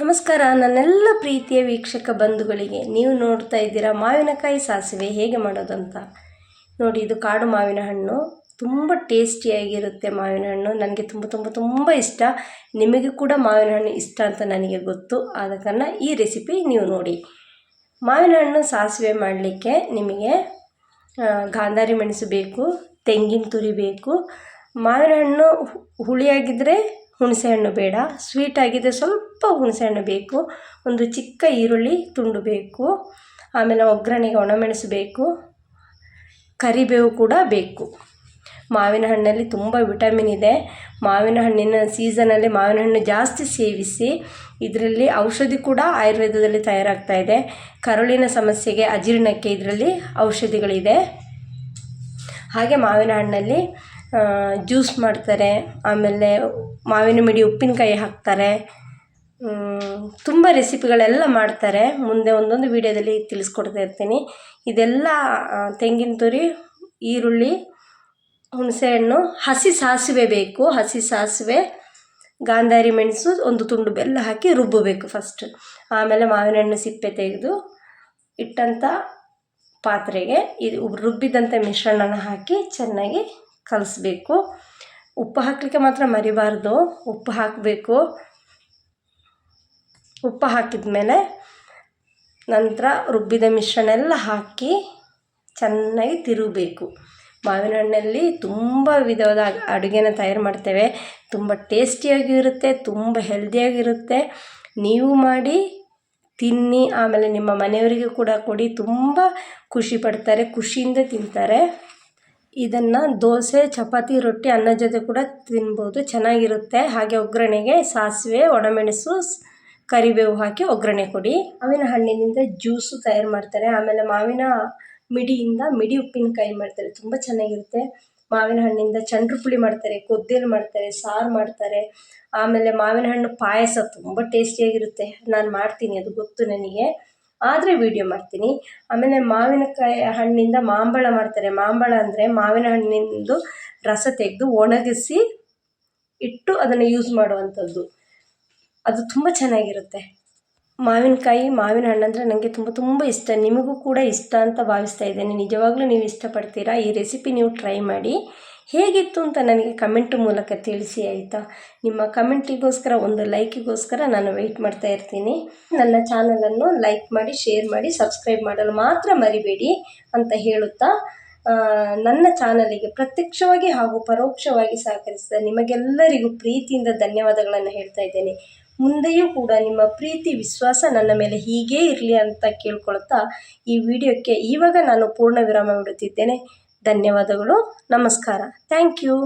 ನಮಸ್ಕಾರ, ನನ್ನೆಲ್ಲ ಪ್ರೀತಿಯ ವೀಕ್ಷಕ ಬಂಧುಗಳಿಗೆ. ನೀವು ನೋಡ್ತಾ ಇದ್ದೀರಾ ಮಾವಿನಕಾಯಿ ಸಾಸಿವೆ ಹೇಗೆ ಮಾಡೋದಂತ? ನೋಡಿ, ಇದು ಕಾಡು ಮಾವಿನ ಹಣ್ಣು. ತುಂಬ ಟೇಸ್ಟಿಯಾಗಿರುತ್ತೆ ಮಾವಿನ ಹಣ್ಣು. ನನಗೆ ತುಂಬ ತುಂಬ ತುಂಬ ಇಷ್ಟ. ನಿಮಗೆ ಕೂಡ ಮಾವಿನ ಹಣ್ಣು ಇಷ್ಟ ಅಂತ ನನಗೆ ಗೊತ್ತು. ಆದ ಕಾರಣ ಈ ರೆಸಿಪಿ ನೀವು ನೋಡಿ. ಮಾವಿನ ಹಣ್ಣು ಸಾಸಿವೆ ಮಾಡಲಿಕ್ಕೆ ನಿಮಗೆ ಗಾಂಧಾರಿ ಮೆಣಸು ಬೇಕು, ತೆಂಗಿನ ತುರಿ ಬೇಕು. ಮಾವಿನ ಹಣ್ಣು ಹುಳಿಯಾಗಿದ್ದರೆ ಹುಣಸೆಹಣ್ಣು ಬೇಡ. ಸ್ವೀಟ್ ಆಗಿದ್ದರೆ ಸ್ವಲ್ಪ ಹುಣಸೆಹಣ್ಣು ಬೇಕು. ಒಂದು ಚಿಕ್ಕ ಈರುಳ್ಳಿ ತುಂಡು ಬೇಕು. ಆಮೇಲೆ ಒಗ್ಗರಣೆಗೆ ಒಣಮೆಣಸು ಬೇಕು. ಕರಿಬೇವು ಕೂಡ ಬೇಕು. ಮಾವಿನ ಹಣ್ಣಲ್ಲಿ ತುಂಬ ವಿಟಮಿನ್ ಇದೆ. ಮಾವಿನ ಹಣ್ಣಿನ ಸೀಸನಲ್ಲಿ ಮಾವಿನ ಹಣ್ಣು ಜಾಸ್ತಿ ಸೇವಿಸಿ ಇದರಲ್ಲಿ ಔಷಧಿ ಕೂಡ ಆಯುರ್ವೇದದಲ್ಲಿ ತಯಾರಾಗ್ತಾ ಇದೆ. ಕರುಳಿನ ಸಮಸ್ಯೆಗೆ ಅಜೀರ್ಣಕ್ಕೆ ಇದರಲ್ಲಿ ಔಷಧಿಗಳಿದೆ. ಹಾಗೆ ಮಾವಿನ ಹಣ್ಣಲ್ಲಿ ಜ್ಯೂಸ್ ಮಾಡ್ತಾರೆ. ಆಮೇಲೆ ಮಾವಿನ ಮಿಡಿ ಉಪ್ಪಿನಕಾಯಿ ಹಾಕ್ತಾರೆ. ತುಂಬ ರೆಸಿಪಿಗಳೆಲ್ಲ ಮಾಡ್ತಾರೆ. ಮುಂದೆ ಒಂದೊಂದು ವಿಡಿಯೋದಲ್ಲಿ ತಿಳಿಸ್ಕೊಡ್ತಾ ಇರ್ತೀನಿ. ಇದೆಲ್ಲ ತೆಂಗಿನ ತುರಿ, ಈರುಳ್ಳಿ ಹುಣಸೆಹಣ್ಣು ಹಸಿ ಸಾಸಿವೆ ಬೇಕು. ಹಸಿ ಸಾಸಿವೆ, ಗಾಂಧಾರಿ ಮೆಣಸು, ಒಂದು ತುಂಡು ಬೆಲ್ಲ ಹಾಕಿ ರುಬ್ಬಬೇಕು ಫಸ್ಟ್ ಆಮೇಲೆ ಮಾವಿನ ಹಣ್ಣು ಸಿಪ್ಪೆ ತೆಗೆದು ಇಟ್ಟಂಥ ಪಾತ್ರೆಗೆ ಇದು ರುಬ್ಬಿದಂಥ ಮಿಶ್ರಣನ ಹಾಕಿ ಚೆನ್ನಾಗಿ ಕಲಿಸ್ಬೇಕು. ಉಪ್ಪು ಹಾಕಲಿಕ್ಕೆ ಮಾತ್ರ ಮರಿಬಾರ್ದು. ಉಪ್ಪು ಹಾಕಬೇಕು. ಉಪ್ಪು ಹಾಕಿದ ಮೇಲೆ ನಂತರ ರುಬ್ಬಿದ ಮಿಶ್ರಣ ಎಲ್ಲ ಹಾಕಿ ಚೆನ್ನಾಗಿ ತಿರುಗಬೇಕು. ಮಾವಿನ ಹಣ್ಣಲ್ಲಿ ತುಂಬ ವಿಧವಾದ ಅಡುಗೆನ ತಯಾರು ಮಾಡ್ತೇವೆ. ತುಂಬ ಟೇಸ್ಟಿಯಾಗಿರುತ್ತೆ, ತುಂಬ ಹೆಲ್ದಿಯಾಗಿರುತ್ತೆ. ನೀವು ಮಾಡಿ, ತಿನ್ನಿ. ಆಮೇಲೆ ನಿಮ್ಮ ಮನೆಯವರಿಗೂ ಕೂಡ ಕೊಡಿ. ತುಂಬ ಖುಷಿ ಪಡ್ತಾರೆ, ಖುಷಿಯಿಂದ ತಿಂತಾರೆ. ಇದನ್ನು ದೋಸೆ, ಚಪಾತಿ, ರೊಟ್ಟಿ, ಅನ್ನ ಜೊತೆ ಕೂಡ ತಿನ್ಬೋದು. ಚೆನ್ನಾಗಿರುತ್ತೆ. ಹಾಗೆ ಒಗ್ಗರಣೆಗೆ ಸಾಸಿವೆ, ಒಣಮೆಣಸು ಕರಿಬೇವು ಹಾಕಿ ಒಗ್ಗರಣೆ ಕೊಡಿ. ಮಾವಿನ ಹಣ್ಣಿನಿಂದ ಜ್ಯೂಸು ತಯಾರು ಮಾಡ್ತಾರೆ. ಆಮೇಲೆ ಮಾವಿನ ಮಿಡಿಯಿಂದ ಮಿಡಿ ಉಪ್ಪಿನಕಾಯಿ ಮಾಡ್ತಾರೆ. ತುಂಬ ಚೆನ್ನಾಗಿರುತ್ತೆ. ಮಾವಿನ ಹಣ್ಣಿಂದ ಚಂಡ್ರು ಪುಳಿ ಮಾಡ್ತಾರೆ, ಕೊದ್ದೇಲು ಮಾಡ್ತಾರೆ, ಸಾರು ಮಾಡ್ತಾರೆ. ಆಮೇಲೆ ಮಾವಿನ ಹಣ್ಣು ಪಾಯಸ ತುಂಬ ಟೇಸ್ಟಿಯಾಗಿರುತ್ತೆ. ನಾನು ಮಾಡ್ತೀನಿ, ಅದು ಗೊತ್ತು ನನಗೆ. ಆದರೆ ವಿಡಿಯೋ ಮಾಡ್ತೀನಿ. ಆಮೇಲೆ ಮಾವಿನಕಾಯಿ ಹಣ್ಣಿಂದ ಮಾಂಬಳ ಮಾಡ್ತಾರೆ. ಮಾಂಬಳ ಅಂದರೆ ಮಾವಿನ ಹಣ್ಣಿಂದು ರಸ ತೆಗೆದು ಒಣಗಿಸಿ ಇಟ್ಟು ಅದನ್ನು ಯೂಸ್ ಮಾಡುವಂಥದ್ದು. ಅದು ತುಂಬ ಚೆನ್ನಾಗಿರುತ್ತೆ. ಮಾವಿನಕಾಯಿ, ಮಾವಿನ ಹಣ್ಣಂದರೆ ನನಗೆ ತುಂಬ ತುಂಬ ಇಷ್ಟ. ನಿಮಗೂ ಕೂಡ ಇಷ್ಟ ಅಂತ ಭಾವಿಸ್ತಾ ಇದ್ದೇನೆ. ನಿಜವಾಗ್ಲೂ ನೀವು ಇಷ್ಟಪಡ್ತೀರಾ? ಈ ರೆಸಿಪಿ ನೀವು ಟ್ರೈ ಮಾಡಿ. ಹೇಗಿತ್ತು ಅಂತ ನನಗೆ ಕಮೆಂಟ್ ಮೂಲಕ ತಿಳಿಸಿ ಆಯಿತಾ? ನಿಮ್ಮ ಕಮೆಂಟಿಗೋಸ್ಕರ ಒಂದು ಲೈಕಿಗೋಸ್ಕರ ನಾನು ವೆಯ್ಟ್ ಮಾಡ್ತಾ ಇರ್ತೀನಿ. ನನ್ನ ಚಾನಲನ್ನು ಲೈಕ್ ಮಾಡಿ ಶೇರ್ ಮಾಡಿ ಸಬ್ಸ್ಕ್ರೈಬ್ ಮಾಡಲು ಮಾತ್ರ ಮರಿಬೇಡಿ ಅಂತ ಹೇಳುತ್ತಾ ನನ್ನ ಚಾನಲಿಗೆ ಪ್ರತ್ಯಕ್ಷವಾಗಿ ಹಾಗೂ ಪರೋಕ್ಷವಾಗಿ ಸಹಕರಿಸಿದ ನಿಮಗೆಲ್ಲರಿಗೂ ಪ್ರೀತಿಯಿಂದ ಧನ್ಯವಾದಗಳನ್ನು ಹೇಳ್ತಾ ಇದ್ದೇನೆ. ಮುಂದೆಯೂ ಕೂಡ ನಿಮ್ಮ ಪ್ರೀತಿ, ವಿಶ್ವಾಸ ನನ್ನ ಮೇಲೆ ಹೀಗೇ ಇರಲಿ ಅಂತ ಕೇಳ್ಕೊಳ್ತಾ ಈ ವಿಡಿಯೋಕ್ಕೆ ಇವಾಗ ನಾನು ಪೂರ್ಣ ವಿರಾಮ ಬಿಡುತ್ತಿದ್ದೇನೆ. ಧನ್ಯವಾದಗಳು. ನಮಸ್ಕಾರ. Thank you.